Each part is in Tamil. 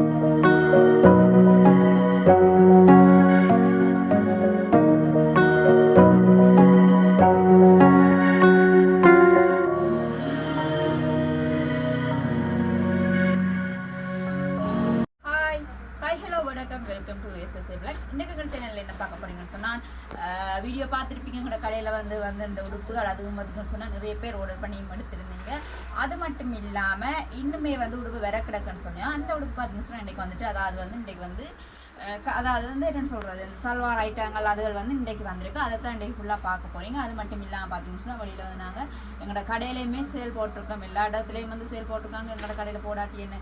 you. அந்த உடுப்பு இன்றைக்கி வந்துட்டு அதாவது வந்து இன்றைக்கு வந்து க- அதாவது வந்து என்னென்னு சொல்கிறது இந்த சல்வார் ஐட்டங்கள் அதுகள் வந்து இன்றைக்கு வந்திருக்கு. அதை தான் இன்றைக்கு ஃபுல்லாக பார்க்க போகிறீங்க அது மட்டும் இல்லாமல் பார்த்தீங்கன்னா சொன்னால் வெளியில் வந்து நாங்கள் எங்களோட கடையிலையுமே சேல் போட்டிருக்கோம். எல்லா இடத்துலையும் வந்து சேல் போட்டிருக்காங்க. எங்களோட கடையில் போடாட்டி என்ன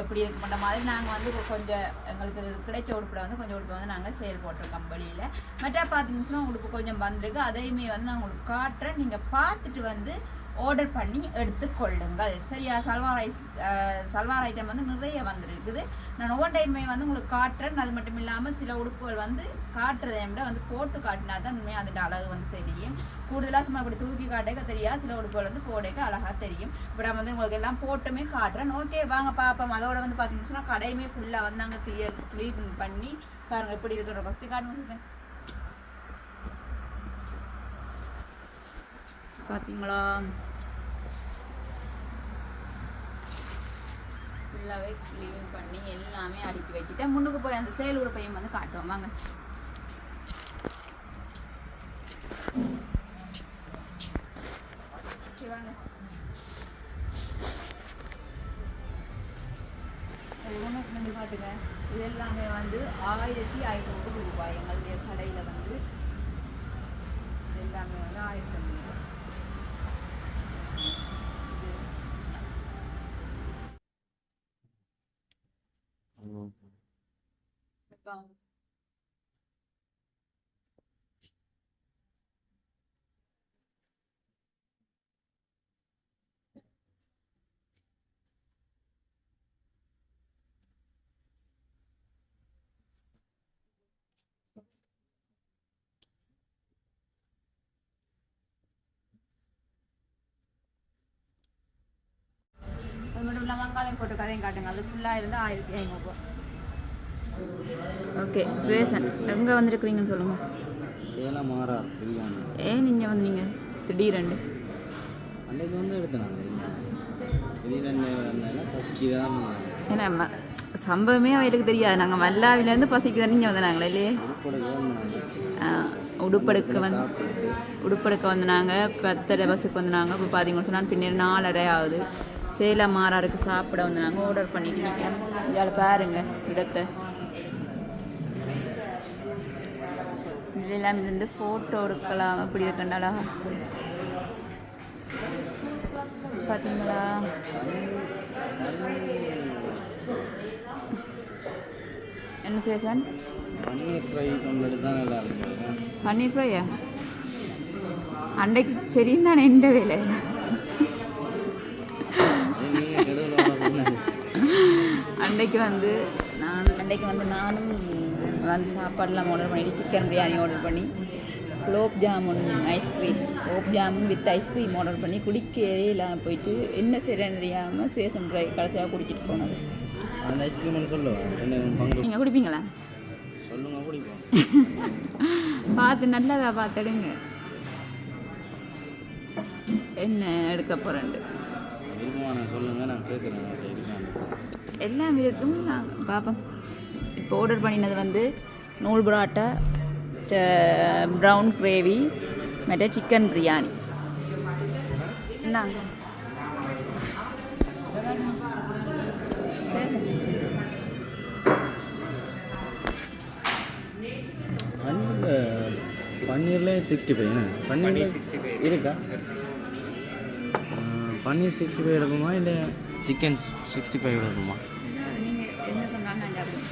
எப்படி இருக்க மாட்ட மாதிரி நாங்கள் வந்து கொஞ்சம் எங்களுக்கு கிடைச்ச உடுப்பில் வந்து கொஞ்சம் உடுப்பை வந்து நாங்கள் சேல் போட்டிருக்கோம் வெளியில். மற்ற பார்த்தீங்கன்னா உடுப்பு கொஞ்சம் வந்திருக்கு. அதையுமே வந்து நான் உங்களுக்கு காட்டுறேன். நீங்கள் பார்த்துட்டு வந்து ஆர்டர் பண்ணி எடுத்துக்கொள்ளுங்கள் சரியா? சல்வார் ஐஸ் சல்வார் ஐட்டம் வந்து நிறைய வந்துருக்குது. நான் ஒவ்வொரு டைமே வந்து உங்களுக்கு காட்டுறேன். அது மட்டும் இல்லாமல் சில உடுப்புகள் வந்து காட்டுறதை விட வந்து போட்டு காட்டினா தான் உண்மையாக அதோட அழகு வந்து தெரியும். கூடுதலாக சும்மா இப்படி தூக்கி காட்டக்க தெரியாது. சில உடுப்புகள் வந்து போடக்க அழகாக தெரியும். இப்போ நான் வந்து உங்களுக்கு எல்லாம் போட்டுமே காட்டுறேன். ஓகே வாங்க பார்ப்போம் அதோட வந்து பார்த்தீங்கன்னா சொன்னால் கடையுமே ஃபுல்லாக வந்து நாங்கள் கிளியர் க்ளீன் பண்ணி பாருங்கள் எப்படி இருக்கிற ஃபஸ்ட்டு காட்டுங்க. பார்த்தீங்களா ஃபுல்லாகவே க்ளீன் பண்ணி எல்லாமே அடுக்கி வச்சுட்டேன் முன்னுக்கு போய் அந்த சேலூர் பையன் வந்து காட்டுவோம் வாங்க. சரி, வாங்க. காட்டுங்க இது எல்லாமே வந்து ஆயிரத்தி ஐநூறு ரூபாய் எங்களுடைய கடையில் வந்து எல்லாமே வந்து ஆயிரத்தி ஐநூறு அப்புறம் அது மட்டும் இல்லாமல் வெங்காயம் போட்டு கதையும் காட்டுங்க. அது ஃபுல்லாக இருந்து ஆயிரத்தி ஐநூறுரூவா ஓகே சுவேசன் எங்கே வந்திருக்கிறீங்கன்னு சொல்லுங்கள் சேலம் மாறார் பிரியாணி. ஏன் நீங்கள் வந்து நீங்கள் திடீரெண்டு அன்றைக்கு வந்து எடுத்தனாங்க திடீரென்னு வந்தாலும் பசிக்கு தான் ஏன்னா ம- சம்பவமே அவளுக்கு தெரியாது. நாங்கள் மல்லாவிலேருந்து பசிக்கு தான் நீங்கள் வந்தாங்களே இல்லையே உடுப்பெடுக்க வந்து உடுப்பெடுக்க வந்தாங்க பத்தரை பஸ்ஸுக்கு வந்தாங்க இப்போ பார்த்தீங்கன்னு சொன்னால் பின்னாடி நாலரை ஆகுது. சேலம் மாறாருக்கு சாப்பிட வந்தாங்க ஆர்டர் பண்ணிட்டு நிற்கிறேன் இதில் பாருங்க இடத்தை. இதெல்லாம் இருந்து ஃபோட்டோ எடுக்கலாம். அப்படி இருக்கண்டாளா? பார்த்தீங்களா என்ன சேசன்? பன்னீர் ஃப்ரை எடுத்தால் நல்லா இருக்கும். பன்னீர் ஃப்ரையா? அன்றைக்கு தெரியும் தானே எந்த வேலை அது நீங்கள் கெடுவில் அன்றைக்கு வந்து நான் அன்றைக்கு வந்து நானும் வந்து சாப்பாடுலாம் ஆர்டர் பண்ணிட்டு சிக்கன் பிரியாணி ஆர்டர் பண்ணி gulab jamun ice cream gulab jamun with ice cream order பண்ணி குடிக்கவே இல்லாமல் போயிட்டு என்ன செய்கிறேன்னு தெரியாமல் சுவேசன் ட்ரை கடைசியாக குடிச்சிட்டு போனது. அந்த ஐஸ்கிரீம் ஒன்று சொல்லுவேன் நீங்கள் குடிப்பீங்களா? சொல்லுங்க குடிப்போம். பார்த்து நல்லதா பார்த்துடுங்க என்ன எடுக்க விருப்பமான சொல்லுங்கள் நான் கேட்குறேன் எல்லாம் இருக்கும் நாங்கள் பார்ப்போம் இப்போ ஆர்டர் பண்ணினது வந்து நூல் புராட்டா ப்ரௌன் கிரேவி மற்ற சிக்கன் பிரியாணி என்னங்க பன்னீர் பன்னீர்லேயே சிக்ஸ்டி ஃபைவ் பன்னீர் இருக்கா? பன்னீர் சிக்ஸ்டி ஃபைவ் எடுக்குமா இல்லை சிக்கன் சிக்ஸ்டி ஃபைவ் நான் சாப்பிடுவேன்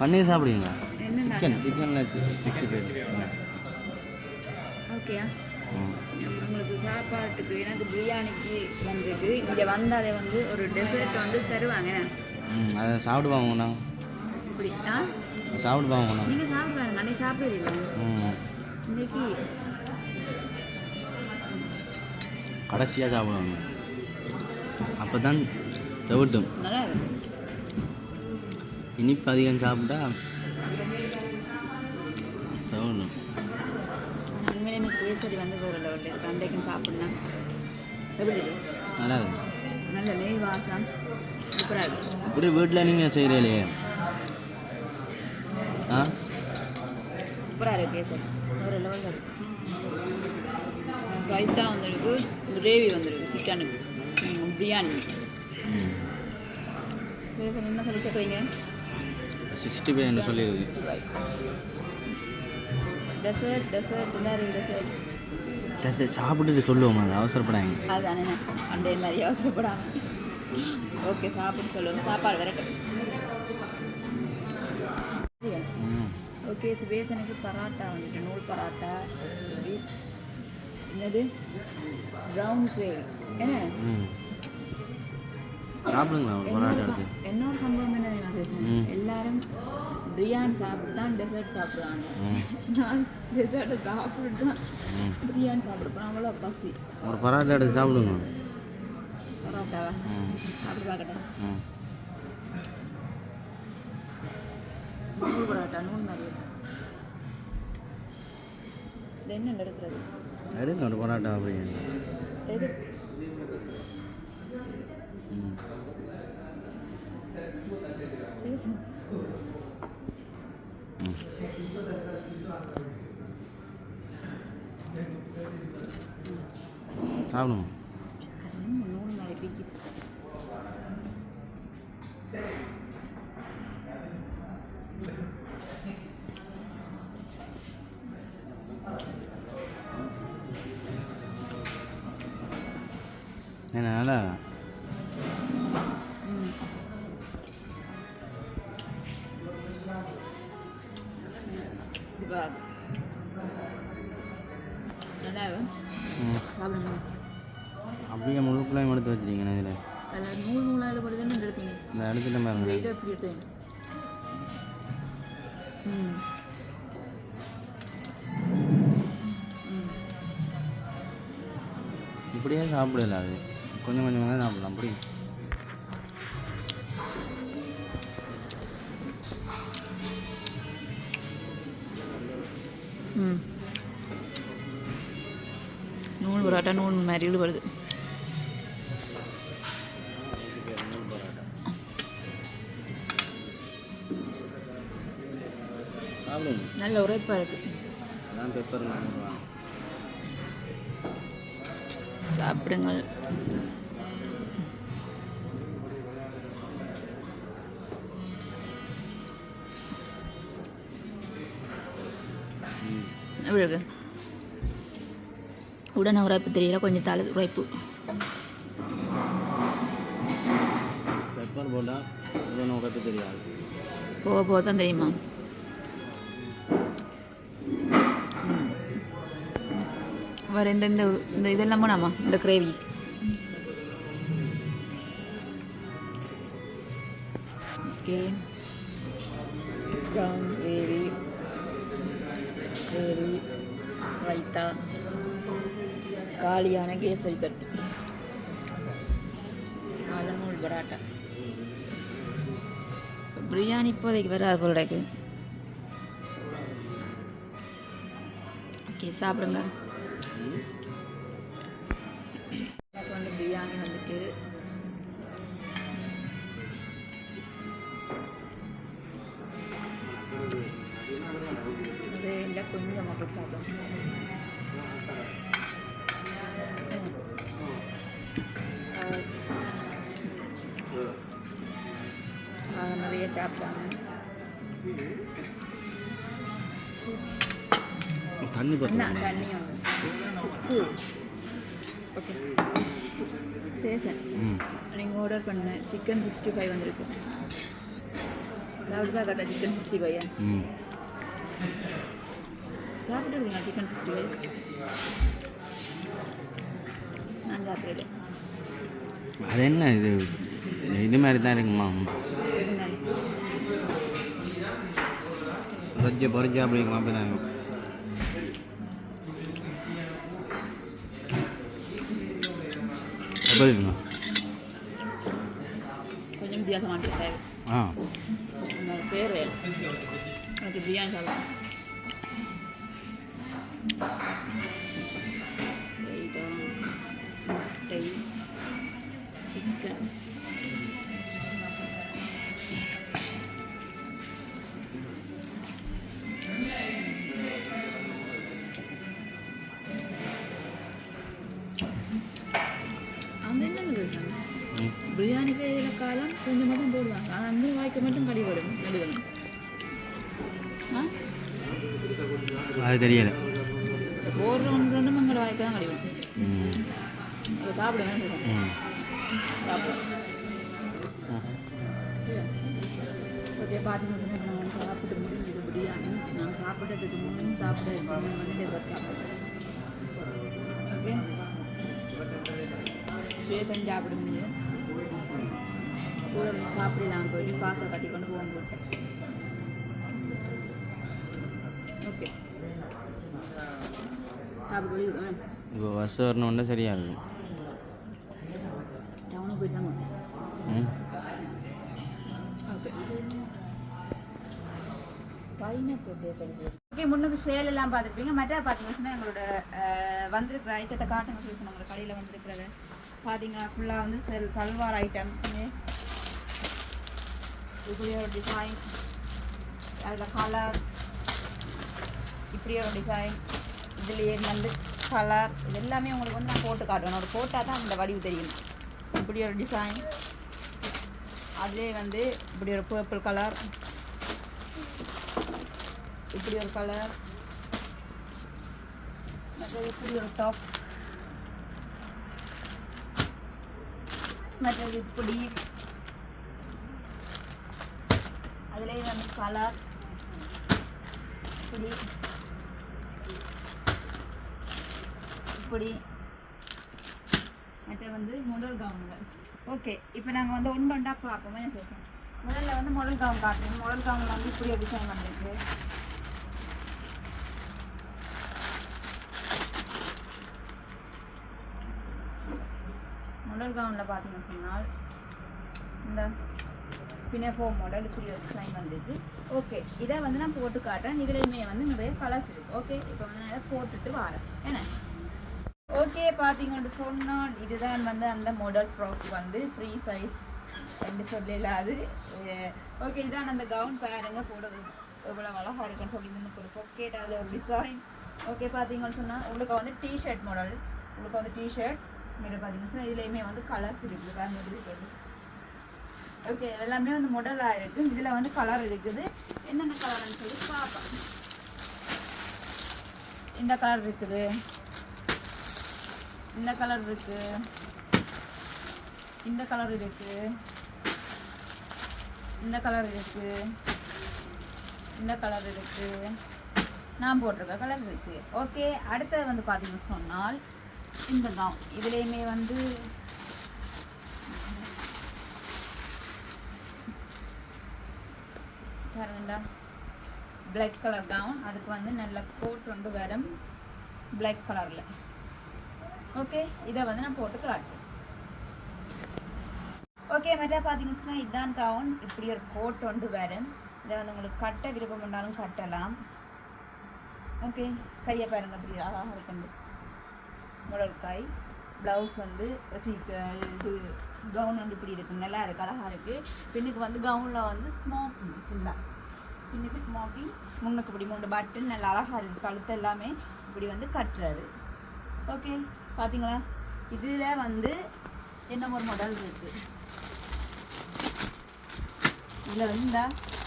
பன்னீர் சாப்பிடுவீங்களா சிக்கன் சிக்கனில் சிக்ஸ்டி ஃபைவ். ஓகேயா உங்களுக்கு சாப்பாட்டுக்கு எனக்கு பிரியாணிக்கு வந்திருக்கு இங்கே வந்தாலே வந்து ஒரு டெசர்ட் வந்து தருவாங்க. அதை சாப்பிடுவாங்க இப்படி ஆ? சாப்பிடுவாங்க நாங்கள் நீங்கள் சாப்பிடுவாங்க அன்னைக்கு சாப்பிடுவீங்க ம். இன்னைக்கு? கடைசியாக சாப்பிடுவாங்க. அப்போ தான் தவிட்டும் நல்லா இருக்கு இனிப்பு அதிகம் சாப்பிட்டா ஆனால் உண்மையிலே எனக்கு கேசரி வந்து லெவலில் இருக்குது அன்றைக்கும் சாப்பிட்ணும் எப்படி இது? நல்லா இருக்கு நல்ல நெய் வாசம். சூப்பராக இருக்கு. அப்படியே வீட்டில் நீங்கள் செய்கிறீங்களே ஆ? சூப்பராக இருக்குது கேசரி. வேறு லெவலில் இருக்கு. ரைத்தா வந்துருக்கு. கிரேவி வந்துருக்கு. சிக்கனுக்கு பிரியாணி. சார் என்ன சொல்லி கேட்குறீங்க சிக்ஸ்டி ஃபைவ் என்று சொல்லியிருக்கு. டெசர்ட் டெசர்ட் என்ன டெசர்ட் சரி சரி சாப்பிட்டுட்டு சொல்லுவோம் அது அவசரப்படாங்க அதுதானே அண்டே மாதிரி அவசரப்படாம. ஓகே சாப்பிட்டு சொல்லுவோம். சாப்பாடு விரட்டும் ஓகே சுபேசனுக்கு பராட்டா வந்துட்டு நூல் பராட்டா. என்னது? ப்ரௌன் கிரேவி என்ன? சாப்பிடுங்களா? பரோட்டா எடுத்து. என்னோட சம்பவம் என்ன ம். எல்லாரும் பிரியாணி சாப்பிட்டு தான் டெசர்ட் சாப்பிடுவாங்க நான் டெசர்ட்டை சாப்பிட்டு தான் பிரியாணி சாப்பிட போகிறேன் அவ்வளோ பசி. ஒரு பரோட்டா எடுத்து சாப்பிடுங்க. பரோட்டாவா? சாப்பிட்டு பார்க்கட்டேன் பரோட்டா நூல் மாதிரி. என்ன எடுக்கிறது எடுங்க ஒரு பரோட்டா அப்படியே எது? ம் சரி ம் நூல் மாதிரி பிடிக்குது என்ன நல்லா பாருங்க இதை எப்படி எடுத்தேன் ம் ம் இப்படியே சாப்பிடல அது. கொஞ்சம் கொஞ்சமாக தான் சாப்பிடலாம். அப்படி நூல் பரோட்டா நூல் மாதிரி இழுபடுது. நல்ல உரைப்பாக இருக்குது அதான் பெப்பர் சாப்பிடுங்கள். எப்படி இருக்கு உடனே உரைப்பு தெரியல கொஞ்சம் தலை உரைப்பு. பெப்பர் போட்டால் இவ்வளோ உரைப்பு தெரியாது. போக போக தான் தெரியுமா? வேறு இந்த இந்த இந்த இதெல்லாம் போனாமா இந்த gravy okay brown gravy gravy raita காலியான கேசரி சட்டி. நூல் பராட்டா. பிரியாணி இப்போதைக்கு வராது போல இருக்கு. ஓகே சாப்பிடுங்க. நிறைய சாப்பிட்டாங்க தண்ணி தண்ணி உப்பு ஓகே சரி சார். ம். நீங்கள் ஆர்டர் பண்ண. சிக்கன் சிக்ஸ்டி ஃபைவ் வந்திருக்கு. சாப்பிட்டு கரெக்டாக சிக்கன் சிக்ஸ்டி ஃபைவ் சாப்பிட்டுருக்கீங்க சிக்கன் சிக்ஸ்டி ஃபைவ் நான் சாப்பிடல. அது என்ன இது? இது மாதிரி தான் இருக்குமா எது மாதிரி பொறிச்ச பொறிச்ச அப்படி இருக்கும் அப்படி தான் இருக்கும் எப்படி இருக்குங்க கொஞ்சம் வித்தியாசமான தேவை ஆ சேரே எனக்கு பிரியாணி சாப்பிடும் சாப்பிடும் ம். ஓகே பார்த்தீங்கன்னு சொன்னால் நான் சாப்பிட்டு முடிஞ்சது பிரியாணி நான் சாப்பிட்டதுக்கு முன்னும் சாப்பிட்டு வந்து டெசர்ட் சாப்பிட்டேன் ஓகே? ஸ்டேஷன் சாப்பிட முடியுது கூட சாப்பிடலாம். போயிட்டு பாசை கட்டி கொண்டு போகும் ஓகே இப்போ பஸ் வரணுன்னா சரியாக இருக்கும் டவுனுக்கு போயிட்டு தான் போகணும். ம். ஓகே ஓகே முன்னுக்கு சேல் எல்லாம் பார்த்துருப்பீங்க. மற்ற பார்த்தீங்கன்னா எங்களோட வந்திருக்கிற ஐட்டத்தை காட்டுங்க சொல்லி நம்ம கடையில் வந்திருக்கிறத. பார்த்தீங்கன்னா ஃபுல்லாக வந்து செல் சல்வார் ஐட்டம் இப்படி ஒரு டிசைன் அதில் கலர் இப்படி ஒரு டிசைன் இதுலேயே வந்து கலர் இது எல்லாமே உங்களுக்கு வந்து நான் போட்டு காட்டுவேன். ஒரு போட்டால் தான் அந்த வடிவு தெரியும். இப்படி ஒரு டிசைன் அதுலேயே வந்து இப்படி ஒரு பர்பிள் கலர் இப்படி ஒரு கலர் மற்றது இப்படி ஒரு டாப் மற்றது இப்படி. அதுலேயே வந்து கலர் இப்படி. இப்படி மற்ற வந்து முதல் கவுனுங்க ஓகே இப்போ நாங்கள் வந்து ஒன்று ஒன்றா பார்ப்போமே? சொல்கிறேன் முதல்ல வந்து முதல் கவுன் காட்டுறோம் முதல் கவுனில் வந்து இப்படி டிசைன் வந்திருக்கு முதல் கவுனில் பார்த்தீங்கன்னு சொன்னால் இந்த பினஃபோ மாடல் இப்படி ஒரு டிசைன் வந்திருக்கு ஓகே இதை வந்து நான் போட்டு காட்டுறேன். இதுலேயுமே வந்து நிறைய கலர்ஸ் இருக்குது ஓகே இப்போ வந்து நான் இதை போட்டுட்டு வரேன். என்ன? ஓகே பார்த்தீங்கன்னு சொன்னால் இதுதான் வந்து அந்த மாடல் ஃப்ராக் வந்து ஃப்ரீ சைஸ் ரெண்டு சொல்லல அது. ஓகே இதான் அந்த கவுன் பாருங்க போடுறது எவ்வளோ அழகாக இருக்குன்னு சொல்லி முன்னுக்கு ஒரு பொக்கேட் அதில் ஒரு டிசைன் ஓகே பார்த்தீங்கன்னு சொன்னால் உங்களுக்கு வந்து டிஷர்ட் மாடல் உங்களுக்கு வந்து டிஷர்ட் இங்கே பார்த்தீங்கன்னா சொன்னால் இதுலேயுமே வந்து கலர்ஸ் இருக்குது பாருங்க இருக்குது. ஓகே எல்லாமே வந்து மாடலாக இருக்குது இதில் வந்து கலர் இருக்குது. என்னென்ன கலர்னு சொல்லி பார்ப்போம் இந்த கலர் இருக்குது. இந்த கலர் இருக்கு. இந்த கலர் இருக்கு. இந்த கலர் இருக்கு. இந்த கலர் இருக்கு. நான் போட்டிருக்க கலர் இருக்கு. ஓகே அடுத்தது வந்து பார்த்தீங்கன்னு சொன்னால் இந்த தான். இதுலேயுமே வந்து பாருங்கண்டா பிளாக் கலர் கவுன் அதுக்கு வந்து நல்ல கோட் ஒன்று வரும் பிளாக் கலரில் ஓகே இதை வந்து நான் போட்டு காட்டுறேன். ஓகே மற்ற பார்த்தீங்கன்னு சொன்னால் இதுதான் கவுன் இப்படி ஒரு கோட் ஒன்று வரும் இதை வந்து உங்களுக்கு கட்ட விருப்பம் பண்ணாலும் கட்டலாம். ஓகே கையை பாருங்க அப்படி அழகாக இருக்குது முழல் கை ப்ளவுஸ் வந்து இது கவுன் வந்து இப்படி இருக்கு. நல்லா இருக்குது அழகாக இருக்குது பின்னுக்கு வந்து கவுனில் வந்து ஸ்மோக்கிங் ஃபுல்லாக பின்னுக்கு ஸ்மோக்கிங் முன்னுக்கு இப்படி மூணு பட்டன் நல்லா அழகாக இருக்குது கழுத்து எல்லாமே இப்படி வந்து கட்டுறது. ஓகே பார்த்தீங்களா இதில் வந்து என்ன ஒரு மாடல் இருக்குது இதில் வந்து இந்த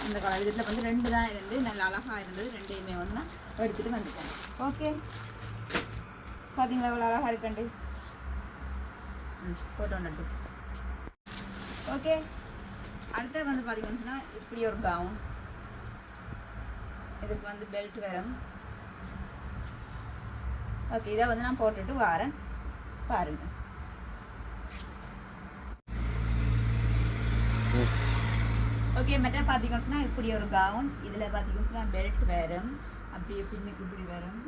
இந்த கலர். இதில் வந்து ரெண்டு தான் இருந்து நல்ல அழகாக இருந்தது. ரெண்டையுமே வந்து நான் எடுத்துகிட்டு வந்துட்டேன். ஓகே பார்த்தீங்களா இவ்வளோ அழகாக இருக்கண்டு ம் ஃபோட்டோ நட்டு ஓகே அடுத்து வந்து பார்த்தீங்கன்னு இப்படி ஒரு கவுன் இதுக்கு வந்து பெல்ட் வரும் ஓகே இதை வந்து நான் போட்டுட்டு வரேன். பாருங்க. ஓகே மெட்டர் பார்த்தீங்கன்னு சொன்னால் இப்படி ஒரு கவுன் இதில் பார்த்தீங்கன்னு சொன்னால் பெல்ட் வரும் அப்படியே பின்னுக்கு இப்படி வரும்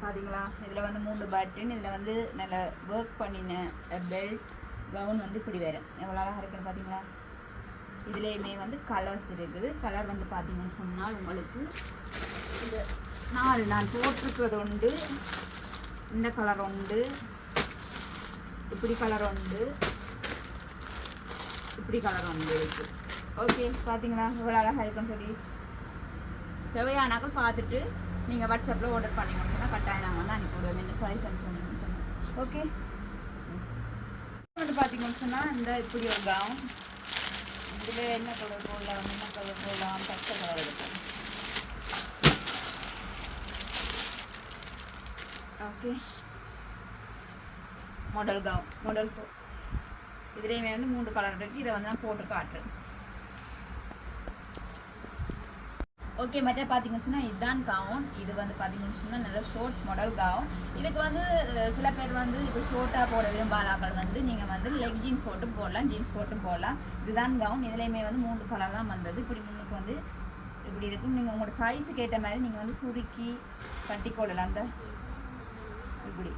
பார்த்தீங்களா இதில் வந்து மூணு பட்டன் இதில் வந்து நல்ல ஒர்க் பண்ணின பெல்ட் கவுன் வந்து இப்படி வரும் எவ்வளோ அழகாக இருக்குன்னு பார்த்தீங்களா இதுலேயுமே வந்து கலர்ஸ் இருக்குது. கலர் வந்து பார்த்தீங்கன்னு சொன்னால் உங்களுக்கு இந்த நாலு நான் போட்டிருக்கிறது உண்டு. இந்த கலர் உண்டு. இப்படி கலர் உண்டு. இப்படி கலர் உண்டு இருக்கு. ஓகே பார்த்தீங்களா எவ்வளோ அழகாக இருக்குன்னு சொல்லி. தேவையானாக்கள் பார்த்துட்டு நீங்கள் வாட்ஸ்அப்பில் ஆர்டர் பண்ணிங்கன்னு சொன்னால் கட்டாயம் நாங்கள் வந்து அனுப்பி விடுவோம் என்ன சாய்ஸ் சொன்னீங்கன்னு சொன்னோம் ஓகே வந்து பார்த்தீங்கன்னு சொன்னால் இந்த இப்படி ஒரு கவுன் இதில் என்ன கலர் போடலாம் என்ன கலர் போடலாம் பச்சை கலர் இருக்கும் okay model gown model four இதுலேயுமே வந்து மூன்று கலர் இருக்குது இதை வந்து நான் போட்டு காட்டுறேன் ஓகே மற்ற பார்த்தீங்கன்னு சொன்னால் இதுதான் கவுன் இது வந்து பார்த்தீங்கன்னு சொன்னால் நல்ல ஷோர்ட் மாடல் கவுன் இதுக்கு வந்து சில பேர் வந்து இப்போ ஷோர்ட்டாக போட விரும்பாதாக்கள் வந்து நீங்கள் வந்து லெக் ஜீன்ஸ் போட்டு போடலாம் ஜீன்ஸ் போட்டும் போடலாம். இதுதான் கவுன் இதுலேயுமே வந்து மூன்று கலர் தான் வந்தது. இப்படி முன்னுக்கு வந்து இப்படி இருக்கும். நீங்கள் உங்களோட சைஸுக்கு ஏற்ற மாதிரி நீங்கள் வந்து சுருக்கி கட்டி கொள்ளலாம். அந்த இப்படி.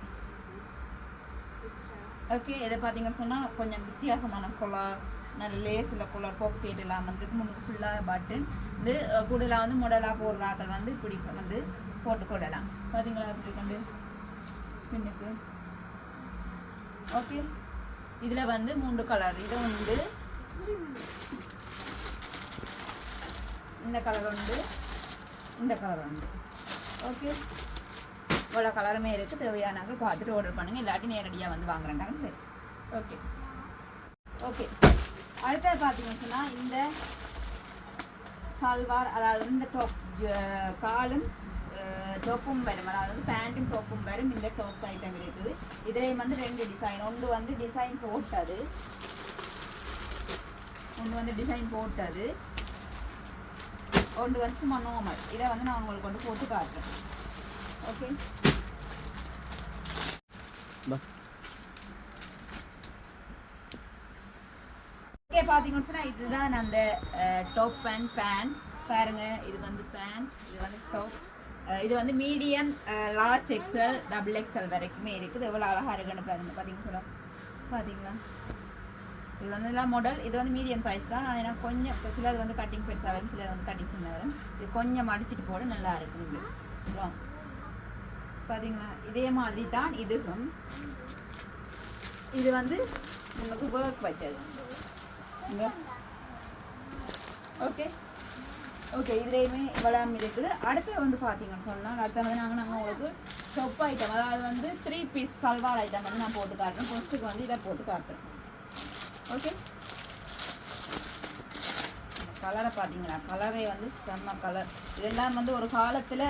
ஓகே இதை பார்த்தீங்கன்னு சொன்னால் கொஞ்சம் வித்தியாசமான குளர் நல்ல லேஸில் குளர் பாக்கெட் இல்லாமல் வந்துருக்கு முன்னுக்கு ஃபுல்லாக பட்டன் இது கூடுதலாக வந்து மாடலாக போடுறாக்கள் வந்து இப்படி வந்து போட்டு கொள்ளலாம். பார்த்தீங்களா இப்படி கொண்டு? பின்னுக்கு. ஓகே இதில் வந்து மூன்று கலர் இது உண்டு இந்த கலர் உண்டு இந்த கலர் உண்டு. ஓகே இவ்வளோ கலருமே இருக்குது தேவையானாங்க பார்த்துட்டு ஆர்டர் பண்ணுங்கள் இல்லாட்டி நேரடியாக வந்து வாங்குறேன்டாங்க சரி ஓகே ஓகே அடுத்தது பார்த்தீங்கன்னு சொன்னால் இந்த சல்வார் அதாவது இந்த டாப் காலும் டாப்பும் வரும். அதாவது பேண்ட்டும் டாப்பும் வரும். இந்த டாப் ஐட்டம் இருக்குது. இதுலேயும் வந்து ரெண்டு டிசைன் ஒன்று வந்து டிசைன் போட்டது. ஒன்று வந்து டிசைன் போட்டது. ஒன்று வந்து சும்மா நார்மல் இதை வந்து நான் உங்களுக்கு கொண்டு போட்டு காட்டுறேன். ஓகே பா ஓகே பார்த்தீங்கன்னு சொன்னால் இதுதான் அந்த டாப் பேண்ட் பேன் பாருங்க இது வந்து பேன் இது வந்து டாப் இது வந்து medium large XL double XL வரைக்குமே இருக்குது. எவ்வளோ அழகாக இருக்குன்னு பாருங்க. பார்த்தீங்கன்னு சொல்ல பார்த்தீங்களா இது வந்து எல்லாம் மாடல் இது வந்து மீடியம் சைஸ் தான். ஆனால் எனக்கு கொஞ்சம் சிலது வந்து கட்டிங் பெருசாக வரும் சிலது வந்து கட்டிங் சின்ன வரும். இது கொஞ்சம் மடிச்சிட்டு போட நல்லா இருக்கும் இது. பார்த்தீங்களா இதே மாதிரி தான் இதுவும். இது வந்து நமக்கு ஒர்க் வச்சது. ஓகே ஓகே இதுலேயுமே இவ்வளோ இருக்குது. அடுத்து வந்து பார்த்தீங்கன்னு சொன்னால் அடுத்த வந்து நாங்கள் நாங்கள் உங்களுக்கு சொப்பு ஐட்டம் அதாவது வந்து த்ரீ பீஸ் சல்வார் ஐட்டம் வந்து நான் போட்டு காட்டுறேன். ஃபர்ஸ்ட்டுக்கு வந்து இதை போட்டு காட்டுறேன். ஓகே கலரை பார்த்தீங்களா கலரே வந்து செம்ம கலர் இதெல்லாம் வந்து ஒரு காலத்தில்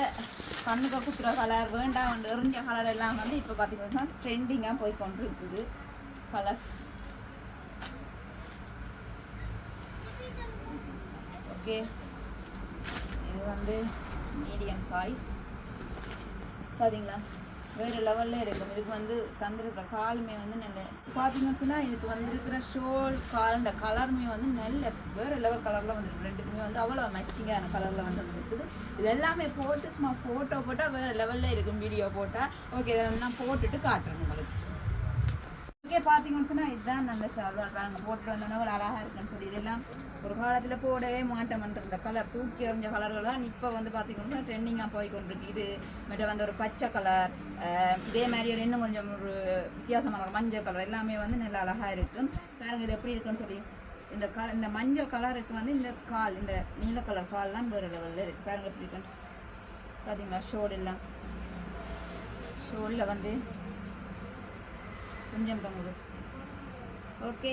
கண்ணுக்கு குத்துற கலர் வேண்டாம் வந்து எறிஞ்ச கலர் எல்லாம் வந்து இப்போ பார்த்தீங்கன்னா ட்ரெண்டிங்காக போய் கொண்டு இருக்குது கலர் ஓகே. இது வந்து மீடியம் சைஸ் பார்த்தீங்களா வேறு லெவலில் இருக்கும். இதுக்கு வந்து தந்திருக்கிற காலுமே வந்து நல்ல. பார்த்தீங்கன்னு சொன்னால் இதுக்கு வந்திருக்கிற ஷோல் காலண்ட கலருமே வந்து நல்ல வேறு லெவல் கலரில் வந்துருக்கு. ரெண்டுக்குமே வந்து அவ்வளோ மேட்சிங்கான கலரில் வந்து வந்துருக்குது. இது எல்லாமே போட்டு சும்மா ஃபோட்டோ போட்டால் வேறு லெவலில் இருக்கும். வீடியோ போட்டால் ஓகே இதை வந்து நான் போட்டுட்டு காட்டுறேன் உங்களுக்கு. இங்கே பார்த்தீங்கன்னு சொன்னால் இதுதான் அந்த ஷால்வார் பாருங்க போட்டு வந்தவங்க அழகாக இருக்குன்னு சொல்லி இதெல்லாம் ஒரு காலத்தில் போடவே மாட்டோம்ன்ற இந்த கலர் தூக்கி எறிஞ்ச கலர்கள் தான் இப்போ வந்து பார்த்தீங்கன்னா ட்ரெண்டிங்காக போய் கொண்டிருக்கு இது மற்ற வந்து ஒரு பச்சை கலர் இதே மாதிரி ஒரு இன்னும் கொஞ்சம் ஒரு வித்தியாசமான ஒரு மஞ்சள் கலர் எல்லாமே வந்து நல்லா அழகாக இருக்கும். பாருங்க இது எப்படி இருக்குன்னு சொல்லி. இந்த கல இந்த மஞ்சள் கலருக்கு வந்து இந்த கால் இந்த நீல கலர் கால்லாம் வேறு லெவலில் இருக்குது பாருங்க எப்படி இருக்குன்னு. பார்த்தீங்களா ஷோல் எல்லாம். ஷோலில் வந்து கொஞ்சம் தொங்குது ஓகே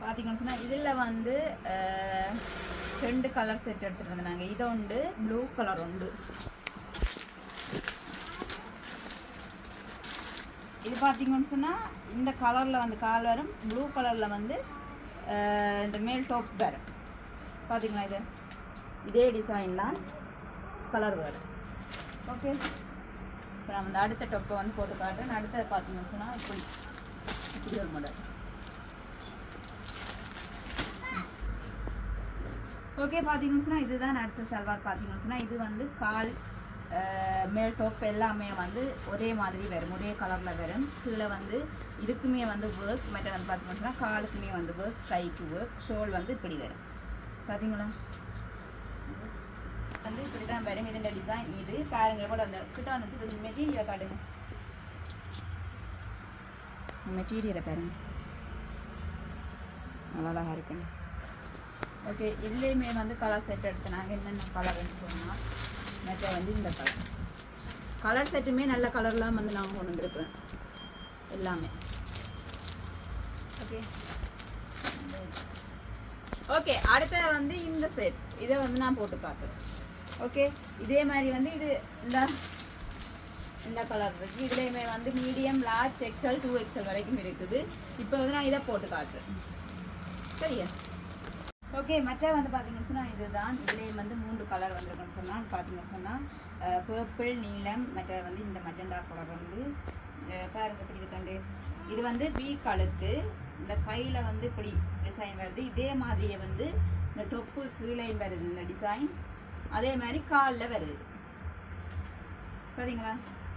பார்த்தீங்கன்னு சொன்னால் இதில் வந்து ரெண்டு கலர் செட் எடுத்துகிட்டு வந்தோம் நாங்கள் இது உண்டு ப்ளூ கலர் உண்டு. இது பார்த்தீங்கன்னு சொன்னால் இந்த கலரில் வந்து கால் வரும் ப்ளூ கலரில் வந்து இந்த மேல் டாப் வரும். பார்த்தீங்களா இது? இதே டிசைன் தான் கலர் வரும். ஓகே இப்போ நம்ம இந்த அடுத்த டொப்பை வந்து போட்டு காட்டுறேன். அடுத்தது பார்த்தீங்கன்னு சொன்னால் இப்படி. இப்படி ஒரு மாடல் ஓகே பார்த்தீங்கன்னு சொன்னால் இதுதான் அடுத்த சல்வார் பார்த்தீங்கன்னு சொன்னால் இது வந்து கால் மேல் டாப் எல்லாமே வந்து ஒரே மாதிரி வரும். ஒரே கலரில் வரும். கீழே வந்து இதுக்குமே வந்து ஒர்க் மற்ற வந்து பார்த்தீங்கன்னா காலுக்குமே வந்து ஒர்க் கைக்கு ஒர்க் ஷோல் வந்து இப்படி வரும். பார்த்தீங்களா? வந்து இப்படி தான் வரும். இதோட டிசைன் இது. பாருங்க கூட அந்த கிட்ட வந்து மெட்டீரியல் காட்டுங்க. மெட்டீரியலை பாருங்க. நல்லா அழகாக இருக்குங்க. ஓகே இதுலேயுமே வந்து கலர் செட் எடுத்தனாங்க. என்னென்ன கலர்னு சொன்னால் மற்ற வந்து இந்த கலர் கலர் செட்டுமே நல்ல கலர்லாம் வந்து நான் கொண்டு வந்திருக்கிறேன். எல்லாமே. ஓகே. ஓகே அடுத்த வந்து இந்த செட் இதை வந்து நான் போட்டு காட்டுறேன். ஓகே இதே மாதிரி வந்து இது இந்த இந்த கலர் இருக்கு. இதுலேயுமே வந்து medium large XL two XL வரைக்கும் இருக்குது. இப்போ வந்து நான் இதை போட்டு காட்டுறேன். சரியா? ஓகே மற்ற வந்து பார்த்தீங்கன்னு சொன்னால் இதுதான். இதுலேயும் வந்து மூன்று கலர் வந்திருக்குன்னு சொன்னால் பார்த்தீங்கன்னு சொன்னால் பர்பிள் நீலம் மற்ற வந்து இந்த மஜந்தா கலர் வந்து. பாருங்க இப்படி இருக்காண்டு இது வந்து பி கழுத்து. இந்த கையில் வந்து இப்படி டிசைன் வருது. இதே மாதிரியே வந்து இந்த டொப்பு கீழே வருது இந்த டிசைன் அதே மாதிரி காலில் வருது. சரிங்களா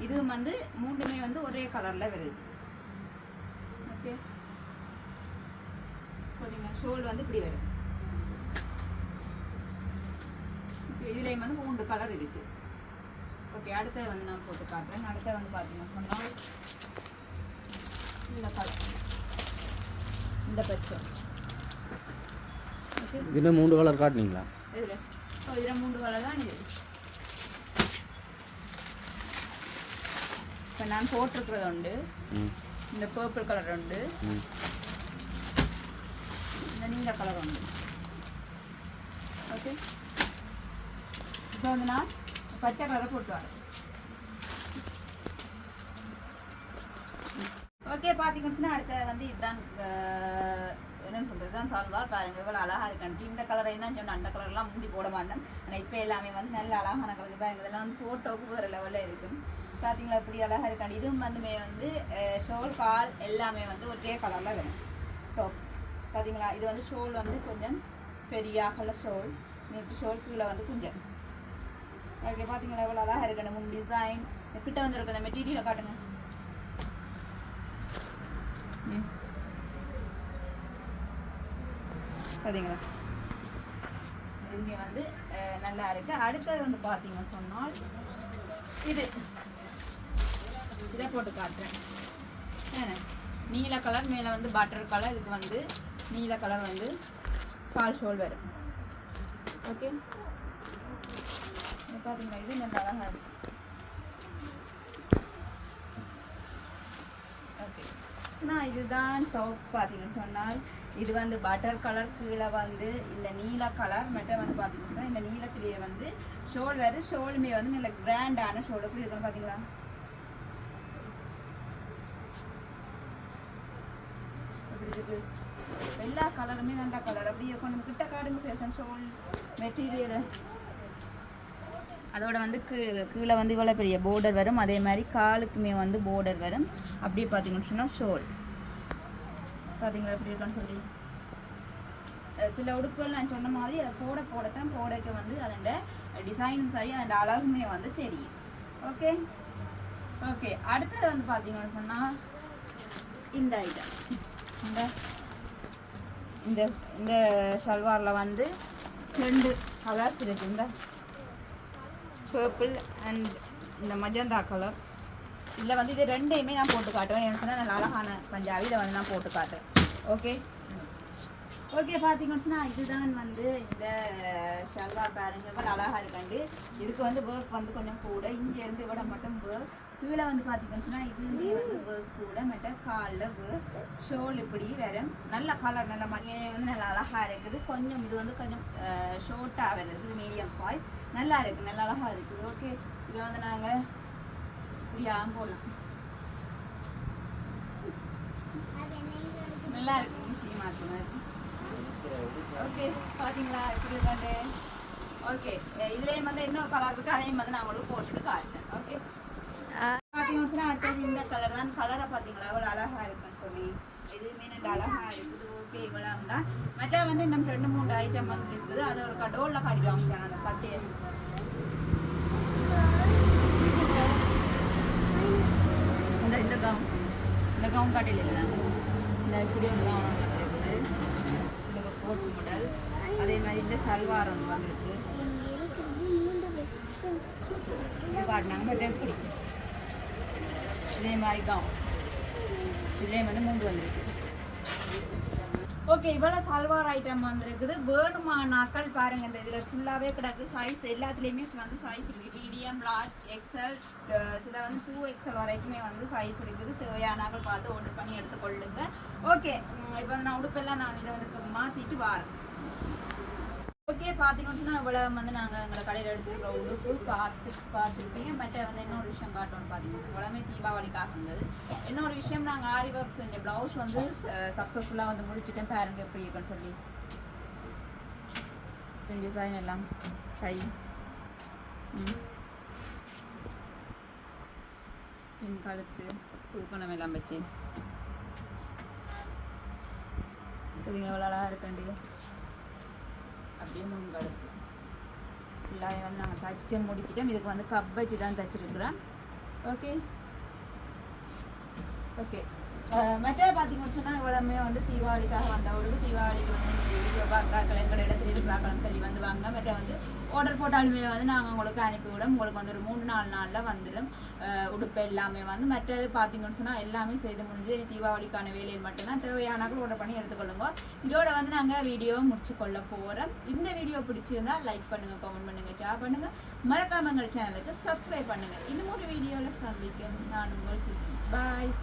இதுவும் வந்து மூணுமே வந்து ஒரே கலரில் வருது. ஓகே சரிங்களா ஷோல் வந்து இப்படி வரும். இதுலயும் வந்து மூன்று கலர் இருக்கு. ஓகே அடுத்த வந்து நான் போட்டு காட்டுறேன். அடுத்த வந்து பார்த்தீங்கன்னா சொன்னால் இந்த கலர் இந்த பச்சை. ஓகே இதில் மூணு கலர் காட்டுனீங்களா? ஓ இதில் மூன்று கலர் தான் இது இப்போ நான் போட்டிருக்கிறது உண்டு இந்த பர்பிள் கலர் உண்டு இந்த நீல கலர் உண்டு ஓகே இப்போ வந்து நான் பச்சை கலரை போட்டு வரேன் ஓகே பார்த்தீங்கன்னா அடுத்த வந்து இதுதான் என்னன்னு சொல்கிறது தான் சால்வார் பாருங்க இவ்வளோ அழகாக இருக்கான்ட்டு இந்த கலரை தான் சொன்னேன். அந்த கலர்லாம் முந்தி போட மாட்டேன். ஆனால் இப்போ எல்லாமே வந்து நல்ல அழகான கலருக்கு பாருங்க. இதெல்லாம் வந்து ஃபோட்டோவுக்கு வேறு லெவலில் இருக்கும் பார்த்தீங்களா இப்படி அழகாக இருக்காண்டு இதுவும் வந்துமே வந்து ஷோல் கால் எல்லாமே வந்து ஒரே கலரில் வேணும் டாப் பார்த்தீங்களா இது வந்து ஷோல் வந்து கொஞ்சம் பெரிய அகல ஷோல் நீட்டு ஷோல் கீழே வந்து கொஞ்சம் ஓகே பார்த்தீங்களா இவ்வளோ அழகாக இருக்கு முன் டிசைன் கிட்ட வந்துருக்கு அந்த மெட்டீரியலை காட்டுங்க. ம். சரிங்களா? இங்கே வந்து நல்லா இருக்கு. அடுத்தது வந்து பார்த்தீங்கன்னு சொன்னால் இது. இதை போட்டு காட்டுறேன். நீல கலர் மேலே வந்து பட்டர் கலர் இதுக்கு வந்து நீல கலர் வந்து கால் ஷோல் வரும். ஓகே இது பார்த்தீங்களா இது நல்ல அழகா இருக்கு. ஓகே நான் இதுதான் சோப் பார்த்தீங்கன்னு சொன்னால் இது வந்து பட்டர் கலர் கீழே வந்து இந்த நீல கலர் மட்டும் வந்து பார்த்தீங்கன்னு சொன்னால் இந்த நீலத்திலேயே வந்து ஷோல் வருது ஷோலுமே வந்து நல்ல கிராண்டான ஷோல் எப்படி இருக்குன்னு பார்த்தீங்களா எப்படி இருக்கு. எல்லா கலருமே நல்ல கலர் அப்படியே கொண்டு கிட்ட காடுங்க ஃபேஷன் ஷோல் மெட்டீரியல் அதோட வந்து கீழே கீழே வந்து இவ்வளோ பெரிய போர்டர் வரும். அதே மாதிரி காலுக்குமே வந்து போர்டர் வரும். அப்படியே பார்த்தீங்கன்னு சொன்னால் ஷோல் பார்த்தீங்களா எப்படி இருக்கான்னு சொல்லி. சில உடுப்புகள் நான் சொன்ன மாதிரி அதை போட போடத்தான் போடக்க வந்து அதோட டிசைனும் சரி அதோட அழகுமே வந்து தெரியும். ஓகே ஓகே அடுத்தது வந்து பார்த்தீங்கன்னு சொன்னால் இந்த ஐட்டம் இந்த இந்த இந்த ஷல்வாரில் வந்து ரெண்டு கலர்ஸ் இருக்கு. இந்த பர்பிள் அண்ட் இந்த மஜந்தா கலர் இதில் வந்து இது ரெண்டையுமே நான் போட்டு காட்டுவேன் எனக்கு சொன்னால் நல்ல அழகான பஞ்சாபி இதை வந்து நான் போட்டு காட்டுறேன். ஓகே ஓகே பார்த்தீங்கன்னு சொன்னால் இதுதான் வந்து இந்த ஷல்வார் பாருங்க. இவ்வளோ அழகாக இருக்காண்டு. இதுக்கு வந்து ஒர்க் வந்து கொஞ்சம் கூட. இங்கேருந்து இவ்வளோ மட்டும் ஒர்க் கீழே வந்து பார்த்தீங்கன்னு சொன்னால் இதுவுமே வந்து ஒர்க் கூட. மற்ற காலில் ஒர்க் ஷோல் இப்படி வரும் நல்ல கலர் நல்ல மணி வந்து நல்லா அழகாக இருக்குது. கொஞ்சம் இது வந்து கொஞ்சம் ஷோர்ட்டாக வருது மீடியம் சாய்ஸ் நல்லா இருக்கு நல்லா அழகாக இருக்குது. ஓகே இதை வந்து நாங்கள் இப்படியா போடலாம் நல்லா இருக்கு முஸ்லீம் ஓகே பாத்தீங்களா? எப்படி இருக்காண்டு. ஓகே. இதுலயும் வந்து இன்னொரு கலர் இருக்கு. அதையும் வந்து நான் உங்களுக்கு போட்டுட்டு காட்டுறேன். ஓகே? பாத்தீங்கன்னா அடுத்தது இந்த கலர் தான். கலரை பாத்தீங்களா? எவ்வளவு அழகா இருக்குன்னு சொல்லி எதுவுமே நல்ல அழகா இருக்குது. ஓகே இவ்வளவு தான். மற்ற வந்து நம்ம ரெண்டு மூணு ஐட்டம் வந்து இருக்குது. அது ஒரு கடோல்ல காட்டிடுவாங்க. அந்த சட்டையை இந்த கவுன் இந்த கவுன் காட்டில இல்லை நாங்கள் இந்த இப்படி ஒரு கவுன் வந்துருக்குது இந்த கோட் மாடல். அதே மாதிரி இந்த சல்வார் ஒன்று வந்திருக்கு. பாடினாங்க இதே மாதிரி கவுன் இதுலேயும் வந்து மூன்று வந்திருக்கு. ஓகே இவ்வளோ சல்வார் ஐட்டம் வந்துருக்குது. வேணுமானாக்கள் பாருங்க இந்த இதில் ஃபுல்லாகவே கிடக்கு. சைஸ் எல்லாத்துலேயுமே வந்து சைஸ் இருக்குது மீடியம் லார்ஜ் எக்ஸல் சில வந்து டூ எக்ஸல் வரைக்குமே வந்து சைஸ் இருக்குது. தேவையானாக்கள் பார்த்து ஆர்டர் பண்ணி எடுத்துக்கொள்ளுங்க. ஓகே இப்போ நான் உடுப்பெல்லாம் நான் இதை வந்து மாற்றிட்டு வரேன். ஓகே பார்த்தீங்கன்னா இவ்வளோ வந்து நாங்கள் எங்களை கடையில் எடுத்துருக்கிற உடுப்பு பார்த்து பார்த்துருப்பீங்க மற்ற வந்து இன்னொரு விஷயம் காட்டணும்னு பார்த்தீங்கன்னா இவ்வளோமே தீபாவளிக்காக இருந்தது இன்னொரு விஷயம் நாங்கள் ஆரி ஒர்க் செஞ்ச ப்ளவுஸ் வந்து சக்ஸஸ்ஃபுல்லாக வந்து முடிச்சுட்டேன். பேரண்ட் எப்படி இருக்குன்னு சொல்லி. டிசைன் எல்லாம் கை. பின் கழுத்து தூக்கணம் எல்லாம் வச்சு. இவ்வளோ அழகாக இருக்கண்டி அப்படியே முன் கழுத்து ஃபுல்லாக வந்து நாங்கள் தச்சு முடிச்சிட்டோம். இதுக்கு வந்து கப் வச்சு தான் தச்சிருக்கிறோம். ஓகே ஓகே மற்ற பார்த்தீங்கன்னு சொன்னால் இவ்வளவுமே வந்து தீபாவளிக்காக வந்தவளுக்கு தீபாவளிக்கு வந்து வீடியோ பார்க்குறாக்கள் எங்கள் இடத்துல இருக்கிறாக்கள்னு சொல்லி வந்து வாங்க மற்ற வந்து ஆர்டர் போட்டாலுமே வந்து நாங்கள் உங்களுக்கு அனுப்பிவிடும். உங்களுக்கு வந்து ஒரு மூணு நாலு நாளில் வந்துடும் உடுப்பு எல்லாமே வந்து மற்றது பார்த்தீங்கன்னு சொன்னால் எல்லாமே செய்து முடிஞ்சு தீபாவளிக்கான வேலையில் மட்டும்தான் தேவையானாக்கள் ஆர்டர் பண்ணி எடுத்துக்கொள்ளுங்க. இதோட வந்து நாங்கள் வீடியோ முடிச்சு கொள்ள போகிறோம் இந்த வீடியோ பிடிச்சிருந்தா லைக் பண்ணுங்கள் கமெண்ட் பண்ணுங்கள் ஷேர் பண்ணுங்கள் மறக்காம எங்கள் சேனலுக்கு சப்ஸ்கிரைப் பண்ணுங்கள் இன்னும் ஒரு வீடியோவில் சந்திக்கும். நான் உங்கள் பாய்